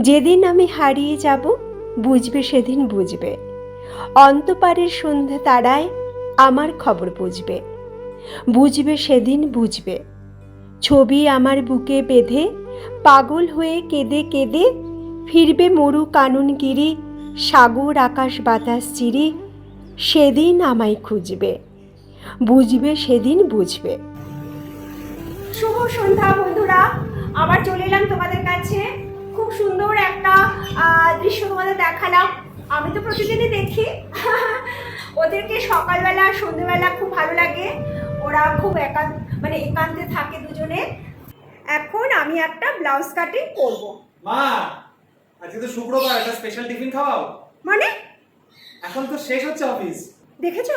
যেদিন আমি হারিয়ে যাব, বুঝবে সেদিন বুঝবে। অন্তপারের সন্ধ্যা তারায় আমার খবর বুঝবে। বুঝবে সেদিন বুঝবে। ছবি আমার বুকে বেঁধে, পাগল হয়ে কেঁদে কেঁদে, ফিরবে মরু কাননগিরি, সাগর আকাশ বাতাস চিরি, সেদিন আমায় খুঁজবে। বুঝবে সেদিন বুঝবে। শুভ সন্ধ্যা বন্ধুরা, আবার চলে এলাম তোমাদের দৃশ্য তোমাদের দেখালাম। আমি তো প্রতিদিনই দেখি। ওদেরকে সকালবেলা সন্ধ্যেবেলা খুব ভালো লাগে। ওরা খুব একান্ত মানে একান্তে থাকে দুজনে। এখন আমি একটা ব্লাউজ কাটিং করব। মা আজকে তো শুক্রবার একটা স্পেশাল টিফিন খাওয়াও। মানে? এখন তো শেষ হচ্ছে অফিস দেখেছ?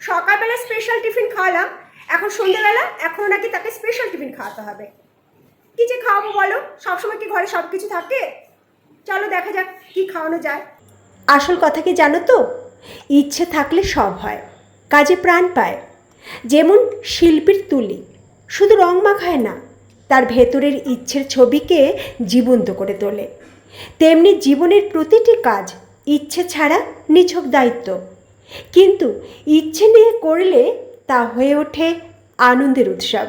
সকালবেলা স্পেশাল টিফিন খাওয়ালাম। এখন সন্ধ্যেবেলা এখন নাকি তাকে স্পেশাল টিফিন খাওয়াতে হবে। কি যে খাওয়াবো বলো? সবসময় কি ঘরে সব কিছু থাকে? চলো দেখা যাক কি খাওয়ানো যায়। আসল কথা কি জানো তো? ইচ্ছে থাকলে সব হয়, কাজে প্রাণ পায়। যেমন শিল্পীর তুলি, শুধু রং মাখায় না, তার ভেতরের ইচ্ছের ছবিকে জীবন্ত করে তোলে। তেমনি জীবনের প্রতিটি কাজ ইচ্ছে ছাড়া নিছক দায়িত্ব। কিন্তু ইচ্ছে নিয়ে করলে তা হয়ে ওঠে আনন্দের উৎসব।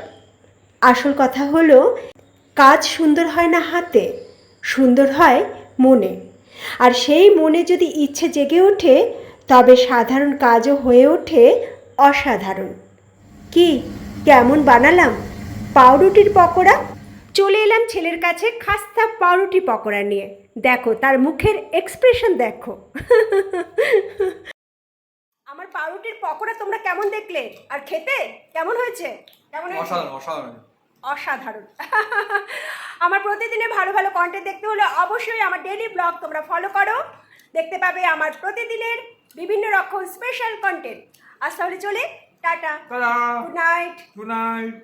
আসল কথা হলো, কাজ সুন্দর হয় না হাতে, সুন্দর হয় মনে। আর সেই মনে যদি ইচ্ছে জেগে ওঠে তবে সাধারণ কাজও হয়ে ওঠে অসাধারণ। কি কেমন বানালাম? পাউরুটির পকোড়া? চলে এলাম ছেলের কাছে খাস্তা পাউরুটি পকোড়া নিয়ে। দেখো তার মুখের এক্সপ্রেশন দেখো। আমার পাউরুটির পকোড়া তোমরা কেমন দেখলে? আর খেতে? কেমন হয়েছে? কেমন অসাধারণ। অসাধারণ। আমার প্রতিদিনের ভালো ভালো কন্টেন্ট দেখতে হলে অবশ্যই আমার ডেলি ব্লগ তোমরা ফলো করো। দেখতে পাবে আমার প্রতিদিনের বিভিন্ন রকম স্পেশাল কন্টেন্ট আজ তাহলে চলে tata. Tata. Good night good night